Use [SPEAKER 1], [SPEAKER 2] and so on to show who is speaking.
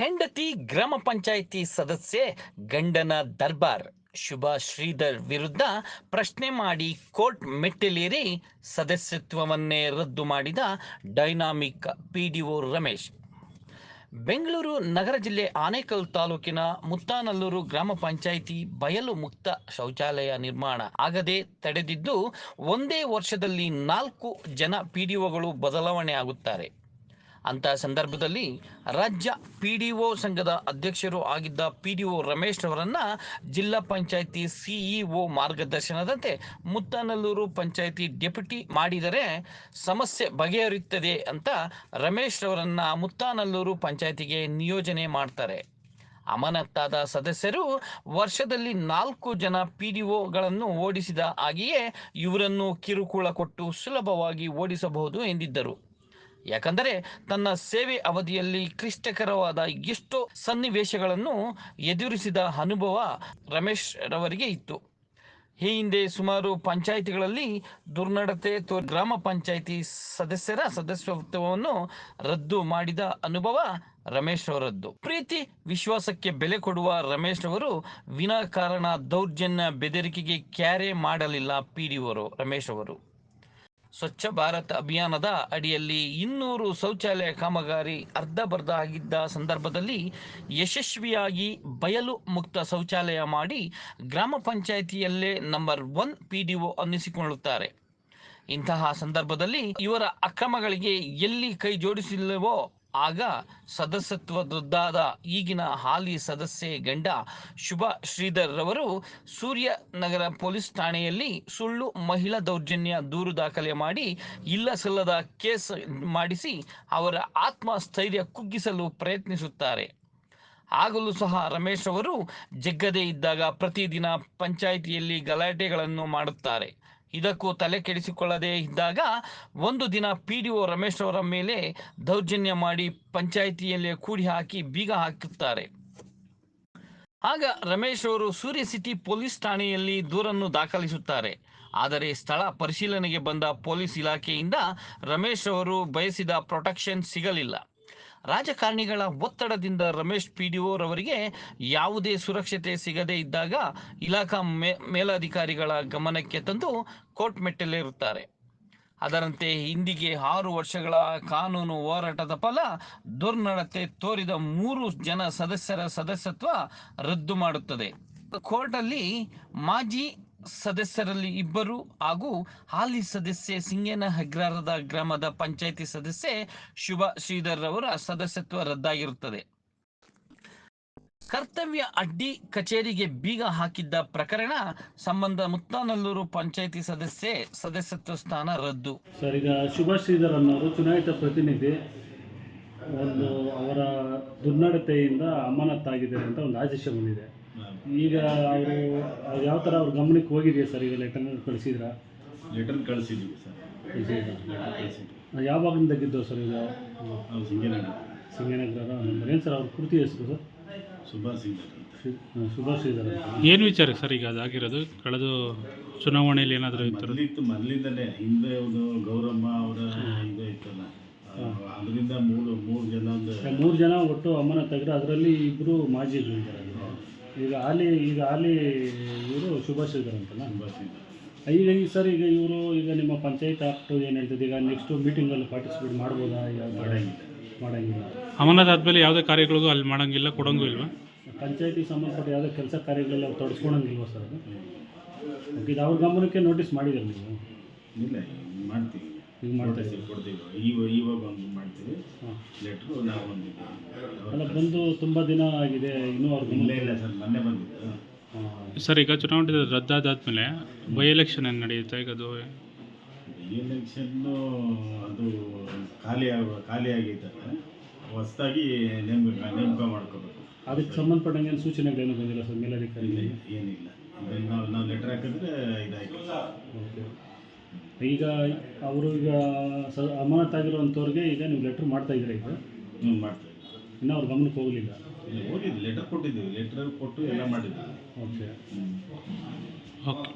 [SPEAKER 1] ಹೆಂಡತಿ ಗ್ರಾಮ ಪಂಚಾಯಿತಿ ಸದಸ್ಯೆ ಗಂಡನ ದರ್ಬಾರ್. ಶುಭ ಶ್ರೀಧರ್ ವಿರುದ್ಧ ಪ್ರಶ್ನೆ ಮಾಡಿ ಕೋರ್ಟ್ ಮೆಟ್ಟಿಲೇರಿ ಸದಸ್ಯತ್ವವನ್ನೇ ರದ್ದು ಮಾಡಿದ ಡೈನಾಮಿಕ್ ಪಿಡಿಒ ರಮೇಶ್. ಬೆಂಗಳೂರು ನಗರ ಜಿಲ್ಲೆ ಆನೇಕಲ್ ತಾಲೂಕಿನ ಮುತ್ತಾನಲ್ಲೂರು ಗ್ರಾಮ ಪಂಚಾಯಿತಿ ಬಯಲು ಮುಕ್ತ ಶೌಚಾಲಯ ನಿರ್ಮಾಣ ಆಗದೆ ತಡೆದಿದ್ದು, ಒಂದೇ ವರ್ಷದಲ್ಲಿ ನಾಲ್ಕು ಜನ ಪಿಡಿಒಗಳು ಬದಲಾವಣೆ ಆಗುತ್ತಾರೆ. ಅಂತ ಸಂದರ್ಭದಲ್ಲಿ ರಾಜ್ಯ ಪಿ ಡಿ ಒ ಸಂಘದ ಅಧ್ಯಕ್ಷರು ಆಗಿದ್ದ ಪಿ ಡಿ ರಮೇಶ್ ಅವರನ್ನ ಜಿಲ್ಲಾ ಪಂಚಾಯಿತಿ ಸಿಇಒ ಮಾರ್ಗದರ್ಶನದಂತೆ ಮುತ್ತನಲ್ಲೂರು ಪಂಚಾಯಿತಿ ಡೆಪ್ಯೂಟಿ ಮಾಡಿದರೆ ಸಮಸ್ಯೆ ಬಗೆಹರಿಯುತ್ತದೆ ಅಂತ ರಮೇಶ್ ಅವರನ್ನ ಮುತ್ತಾನಲ್ಲೂರು ಪಂಚಾಯಿತಿಗೆ ನಿಯೋಜನೆ ಮಾಡ್ತಾರೆ. ಅಮಾನತ್ತಾದ ಸದಸ್ಯರು ವರ್ಷದಲ್ಲಿ ನಾಲ್ಕು ಜನ ಪಿ ಡಿ ಒಗಳನ್ನು ಓಡಿಸಿದ ಹಾಗೆಯೇ ಇವರನ್ನು ಕಿರುಕುಳ ಕೊಟ್ಟು ಸುಲಭವಾಗಿ ಓಡಿಸಬಹುದು ಎಂದಿದ್ದರು. ಯಾಕಂದರೆ ತನ್ನ ಸೇವೆ ಅವಧಿಯಲ್ಲಿ ಕ್ಲಿಷ್ಟಕರವಾದ ಎಷ್ಟೋ ಸನ್ನಿವೇಶಗಳನ್ನು ಎದುರಿಸಿದ ಅನುಭವ ರಮೇಶ್ ರವರಿಗೆ ಇತ್ತು. ಈ ಹಿಂದೆ ಸುಮಾರು ಪಂಚಾಯಿತಿಗಳಲ್ಲಿ ದುರ್ನಡತೆ ತೋ ಗ್ರಾಮ ಪಂಚಾಯಿತಿ ಸದಸ್ಯರ ಸದಸ್ಯತ್ವವನ್ನು ರದ್ದು ಮಾಡಿದ ಅನುಭವ ರಮೇಶ್ ಅವರದ್ದು ಪ್ರೀತಿ, ವಿಶ್ವಾಸಕ್ಕೆ ಬೆಲೆ ಕೊಡುವ ರಮೇಶ್ ಅವರು ವಿನಾಕಾರಣ ದೌರ್ಜನ್ಯ ಬೆದರಿಕೆಗೆ ಕ್ಯಾರೆ ಮಾಡಲಿಲ್ಲ ಪಿಡಿಒರು ರಮೇಶ್ ಅವರು ಸ್ವಚ್ಛ ಭಾರತ್ ಅಭಿಯಾನದ ಅಡಿಯಲ್ಲಿ ಇನ್ನೂರು ಶೌಚಾಲಯ ಕಾಮಗಾರಿ ಅರ್ಧಬರ್ಧ ಆಗಿದ್ದ ಸಂದರ್ಭದಲ್ಲಿ ಯಶಸ್ವಿಯಾಗಿ ಬಯಲು ಮುಕ್ತ ಶೌಚಾಲಯ ಮಾಡಿ ಗ್ರಾಮ ಪಂಚಾಯಿತಿಯಲ್ಲೇ number one P D O ಅನ್ನಿಸಿಕೊಳ್ಳುತ್ತಾರೆ. ಇಂತಹ ಸಂದರ್ಭದಲ್ಲಿ ಇವರ ಅಕ್ರಮಗಳಿಗೆ ಎಲ್ಲಿ ಕೈ ಜೋಡಿಸಿಲ್ಲವೋ ಆಗ ಸದಸ್ಯತ್ವದಾದ ಈಗಿನ ಹಾಲಿ ಸದಸ್ಯೆ ಗಂಡ ಶುಭ ಶ್ರೀಧರ್ ರವರು ಸೂರ್ಯನಗರ ಪೊಲೀಸ್ ಠಾಣೆಯಲ್ಲಿ ಸುಳ್ಳು ಮಹಿಳಾ ದೌರ್ಜನ್ಯ ದೂರು ದಾಖಲೆ ಮಾಡಿ ಇಲ್ಲ ಸಲ್ಲದ ಕೇಸ್ ಮಾಡಿಸಿ ಅವರ ಆತ್ಮಸ್ಥೈರ್ಯ ಕುಗ್ಗಿಸಲು ಪ್ರಯತ್ನಿಸುತ್ತಾರೆ. ಆಗಲೂ ಸಹ ರಮೇಶ್ ಅವರು ಜಗ್ಗದೇ ಇದ್ದಾಗ ಪ್ರತಿದಿನ ಪಂಚಾಯಿತಿಯಲ್ಲಿ ಗಲಾಟೆಗಳನ್ನು ಮಾಡುತ್ತಾರೆ. ಇದಕ್ಕೂ ತಲೆ ಕೆಡಿಸಿಕೊಳ್ಳದೇ ಇದ್ದಾಗ ಒಂದು ದಿನ ಪಿ ಡಿ ಒ ರಮೇಶ್ ಅವರ ಮೇಲೆ ದೌರ್ಜನ್ಯ ಮಾಡಿ ಪಂಚಾಯಿತಿಯಲ್ಲೇ ಕೂಡಿ ಹಾಕಿ ಬೀಗ ಹಾಕುತ್ತಾರೆ. ಆಗ ರಮೇಶ್ ಅವರು ಸೂರ್ಯ ಸಿಟಿ ಪೊಲೀಸ್ ಠಾಣೆಯಲ್ಲಿ ದೂರನ್ನು ದಾಖಲಿಸುತ್ತಾರೆ. ಆದರೆ ಸ್ಥಳ ಪರಿಶೀಲನೆಗೆ ಬಂದ ಪೊಲೀಸ್ ಇಲಾಖೆಯಿಂದ ರಮೇಶ್ ಅವರು ಬಯಸಿದ ಪ್ರೊಟೆಕ್ಷನ್ ಸಿಗಲಿಲ್ಲ. ರಾಜಕಾರಣಿಗಳ ಒತ್ತಡದಿಂದ ರಮೇಶ್ ಪಿ ಡಿ ರವರಿಗೆ ಯಾವುದೇ ಸುರಕ್ಷತೆ ಸಿಗದೇ ಇದ್ದಾಗ ಇಲಾಖಾ ಮೇಲಧಿಕಾರಿಗಳ ಗಮನಕ್ಕೆ ತಂದು ಕೋರ್ಟ್ ಮೆಟ್ಟಲೇರುತ್ತಾರೆ. ಅದರಂತೆ ಇಂದಿಗೆ ಆರು ವರ್ಷಗಳ ಕಾನೂನು ಹೋರಾಟದ ಫಲ ದುರ್ನಡತೆ ತೋರಿದ ಮೂರು ಜನ ಸದಸ್ಯರ ಸದಸ್ಯತ್ವ ರದ್ದು ಮಾಡುತ್ತದೆ. ಕೋರ್ಟಲ್ಲಿ ಮಾಜಿ ಸದಸ್ಯರಲ್ಲಿ ಇಬ್ಬರು ಹಾಗೂ ಹಾಲಿ ಸದಸ್ಯೆ ಸಿಂಗೇನ ಹೆಗ್ರಾರದ ಗ್ರಾಮದ ಪಂಚಾಯಿತಿ ಸದಸ್ಯೆ ಶುಭ ಶ್ರೀಧರ್ ಅವರ ಸದಸ್ಯತ್ವ ರದ್ದಾಗಿರುತ್ತದೆ. ಕರ್ತವ್ಯ ಅಡ್ಡಿ ಕಚೇರಿಗೆ ಬೀಗ ಹಾಕಿದ್ದ ಪ್ರಕರಣ ಸಂಬಂಧ ಮುತ್ತಾನಲ್ಲೂರು ಪಂಚಾಯಿತಿ ಸದಸ್ಯೆ ಸದಸ್ಯತ್ವ ಸ್ಥಾನ ರದ್ದು.
[SPEAKER 2] ಸರ್, ಈಗ ಶುಭ ಶ್ರೀಧರ್ ಅನ್ನೋರು ಚುನಾಯಿತ ಪ್ರತಿನಿಧಿ ಒಂದು ಅವರ ದುರ್ನಡತೆಯಿಂದ ಅಮಾನತ್ತಾಗಿದೆ ಅಂತ ಒಂದು ಆದೇಶ ಬಂದಿದೆ. ಈಗ ಅವರು ಯಾವ ಥರ ಅವ್ರ ಗಮನಕ್ಕೆ ಹೋಗಿದೆಯಾ ಸರ್ ಈಗ ಲೆಟರ್ ಕಳಿಸಿದ್ರ?
[SPEAKER 3] ಲೆಟರ್ ಕಳಿಸಿದ್ದೀವಿ ಸರ್. ಲೆಟರ್ ಕಳಿಸಿದ್ವಿ.
[SPEAKER 2] ಯಾವಾಗಿಂದ ಗೆದ್ದೋ ಸರ್ ಈಗ?
[SPEAKER 3] ನಾವು ಸಿಂಗನಗರ.
[SPEAKER 2] ಸಿಂಗನಗರ ಏನು ಸರ್ ಅವ್ರ ಕೃತಿ ಹೆಸರು ಸರ್?
[SPEAKER 3] ಸುಭಾಷ್ ಸಿಂಗ್
[SPEAKER 2] ಸುಭಾಷ್ ಶ್ರೀಧರ್
[SPEAKER 4] ಏನು ವಿಚಾರ ಸರ್ ಈಗ ಅದಾಗಿರೋದು ಕಳೆದ ಚುನಾವಣೆಯಲ್ಲಿ ಏನಾದರೂ ಇತ್ತು
[SPEAKER 3] ಇತ್ತು ಮೊದಲಿಂದನೇ. ಹಿಂದೆ ಒಂದು ಗೌರಮ್ಮ ಅವರ ಇದು ಇತ್ತಲ್ಲ. ಅದರಿಂದ ಮೂರು ಮೂರು ಜನ ಒಂದು
[SPEAKER 2] ಮೂರು ಜನ ಒಟ್ಟು ಅಮ್ಮನ ತೆಗೆದ್ರೆ. ಅದರಲ್ಲಿ ಇಬ್ಬರು ಮಾಜಿ ಇದ್ದಾರೆ ಈಗ ಆಲಿ ಈಗ ಆಲಿ ಇವರು ಸುಭಾಷ್ ಇದ್ದಾರೆ ಅಂತಲ್ಲ ಈಗ ಈ ಸರ್ ಈಗ ಇವರು ಈಗ ನಿಮ್ಮ ಪಂಚಾಯತ್ ಆಕ್ಟ್ ಏನು ಹೇಳ್ತದೆ ಈಗ ನೆಕ್ಸ್ಟು ಮೀಟಿಂಗಲ್ಲಿ ಪಾರ್ಟಿಸಿಪೇಟ್ ಮಾಡ್ಬೋದಾ? ಈಗ
[SPEAKER 3] ಮಾಡಂಗಿಲ್ಲ.
[SPEAKER 2] ಮಾಡಂಗಿಲ್ಲ.
[SPEAKER 4] ಅಮಾನತ್ ಆದಮೇಲೆ ಯಾವುದೇ ಕಾರ್ಯಗಳಿಗೂ ಅಲ್ಲಿ ಮಾಡೋಂಗಿಲ್ಲ ಕೊಡೋಂಗೂ ಇಲ್ವಾ?
[SPEAKER 2] ಪಂಚಾಯತಿಗೆ ಸಂಬಂಧಪಟ್ಟ ಯಾವುದೇ ಕೆಲಸ ಕಾರ್ಯಗಳೆಲ್ಲ ಅವ್ರು ತೊಡಸ್ಕೊಳಂಗಿಲ್ವಾ ಸರ್ ಅದು? ಓಕೆ ಇದು ಅವ್ರ ಗಮನಕ್ಕೆ ನೋಟಿಸ್ ಮಾಡಿದ್ದಾರೆ ನೀವು?
[SPEAKER 3] ಇಲ್ಲ ಮಾಡ್ತೀವಿ.
[SPEAKER 2] ಈಗ ಮಾಡ್ತಾ
[SPEAKER 3] ಕೊಡ್ತೀವಿ ಕೊಡ್ತೀವಿ. ಇವ ಇವಾಗ ಒಂದು ಮಾಡ್ತೀವಿ.
[SPEAKER 2] ಹಾಂ.
[SPEAKER 3] ಲೆಟ್ರು ನಾವು ಬಂದಿದ್ದೀವಿ.
[SPEAKER 2] ಅಲ್ಲ ಬಂದು ತುಂಬ ದಿನ ಆಗಿದೆ ಇನ್ನೂ ಅವ್ರ
[SPEAKER 3] ಇಲ್ಲ ಇಲ್ಲ ಸರ್ ಮೊನ್ನೆ ಬಂದಿತ್ತು
[SPEAKER 2] ಹಾಂ.
[SPEAKER 4] ಸರ್ ಈಗ ಚುನಾವಣೆ ರದ್ದಾದಾದ್ಮೇಲೆ ಬೈ ಎಲೆಕ್ಷನ್ ಏನು ನಡೆಯುತ್ತೆ? ಈಗ ಅದು
[SPEAKER 3] ಎಲೆಕ್ಷನ್ನು ಅದು ಖಾಲಿ ಆಗ ಖಾಲಿ ಆಗೈತಲ್ಲ ಹೊಸದಾಗಿ ನೇಮಕ ನೇಮಕ ಮಾಡ್ಕೋಬೇಕು.
[SPEAKER 2] ಅದಕ್ಕೆ ಸಂಬಂಧಪಟ್ಟಂಗೆ ಏನು ಸೂಚನೆಗಳೇನು ಬಂದಿಲ್ಲ ಸರ್ ಮೇಲಧಿಕಾರಿ
[SPEAKER 3] ಏನಿಲ್ಲ. ಇದನ್ನ ನಾವು ನಾವು ಲೆಟ್ರ್ ಹಾಕಿದ್ರೆ ಇದಾಯ್ತು.
[SPEAKER 2] ಓಕೆ. ಈಗ ಅವರು ಈಗ ಸ ಅಮಾನತ್ತಾಗಿರುವಂಥವ್ರಿಗೆ ಈಗ ನೀವು ಲೆಟ್ರ್ ಮಾಡ್ತಾ ಇದ್ದೀರಾ ಈಗ?
[SPEAKER 3] ಹ್ಞೂ ಮಾಡ್ತೀವಿ
[SPEAKER 2] ಇನ್ನು ಅವ್ರ ಗಮನಕ್ಕೆ ಹೋಗಲಿಲ್ಲ?
[SPEAKER 3] ಹೋಗಿದ್ದು ಲೆಟರ್ ಕೊಟ್ಟಿದ್ದೀವಿ ಲೆಟ್ರ್ ಕೊಟ್ಟು ಎಲ್ಲ ಮಾಡಿದ್ದೀವಿ.
[SPEAKER 2] ಓಕೆ
[SPEAKER 3] ಹ್ಞೂ
[SPEAKER 4] ಓಕೆ